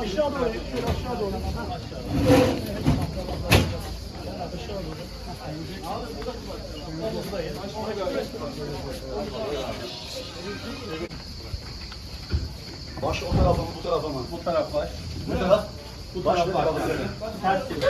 Aşağı doğru, şöyle aşağı doğru. Baş o tarafa mı bu tarafa mı? Bu taraf var. Bu taraf. Bu Baş taraf ve var. kaldır. Ters çevir.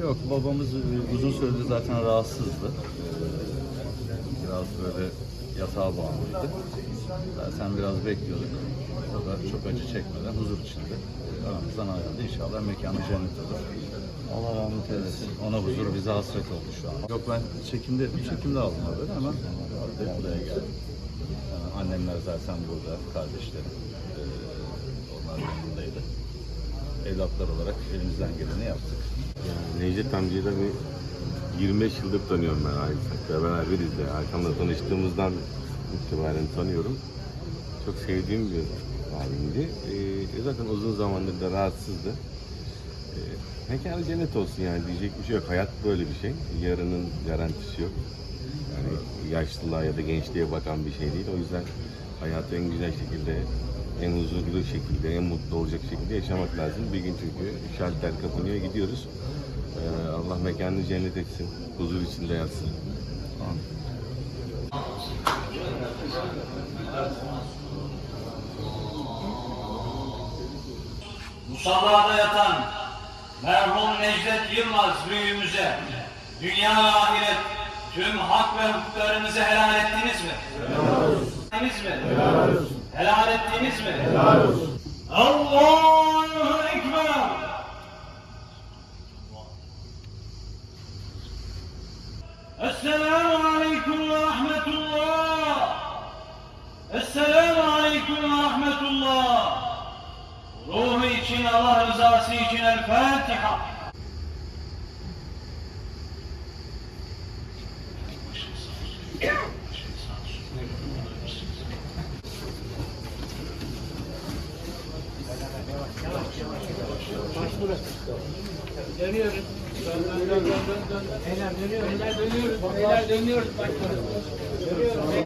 Yok babamız uzun süredir zaten rahatsızdı. Biraz böyle yatağa bağımlıydı. Zaten biraz bekliyorduk. O da çok acı çekmeden huzur içinde aramızdan ayrıldı. İnşallah mekanı cennet olur. Allah rahmet eylesin. Ona huzur bize hasret oldu şu an. Yok ben çekimdeydim. Çekimde aldım haberi hemen buraya geldim. Annemler zaten burada, kardeşlerim. Ee, onlar yanındaydı. Evlatlar olarak elimizden geleni yaptık. Yani Necdet amcayı da bir 25 yıldır tanıyorum ben Aysak'la beraberiz de. Hakan'la tanıştığımızdan itibaren tanıyorum. Çok sevdiğim bir abimdi. Ee, zaten uzun zamandır da rahatsızdı. Ee, mekanı cennet olsun yani diyecek bir şey yok. Hayat böyle bir şey. Yarının garantisi yok. Yani yaşlılığa ya da gençliğe bakan bir şey değil. O yüzden hayatı en güzel şekilde, en huzurlu şekilde, en mutlu olacak şekilde yaşamak lazım. Bir gün çünkü şalter kapanıyor, gidiyoruz. Ee, Allah mekanını cennet etsin, huzur içinde yatsın. Musallada yatan merhum Necdet Yılmaz büyüğümüze dünya ve ahiret tüm hak ve hukuklarınızı helal ettiniz mi? Helal olsun. Ettiniz mi? Helal olsun. Helal ettiniz mi? Helal olsun. Allahu Ekber. Esselamu Aleyküm ve Rahmetullah. Esselamu Aleyküm ve Rahmetullah. Ruhu için Allah rızası için El Fatiha. Dönüyoruz. Dön, dön, dön, dön, dön. Beyler dönüyoruz. Beyler dönüyoruz. Beyler dönüyoruz. Başkanım. Dönüyoruz.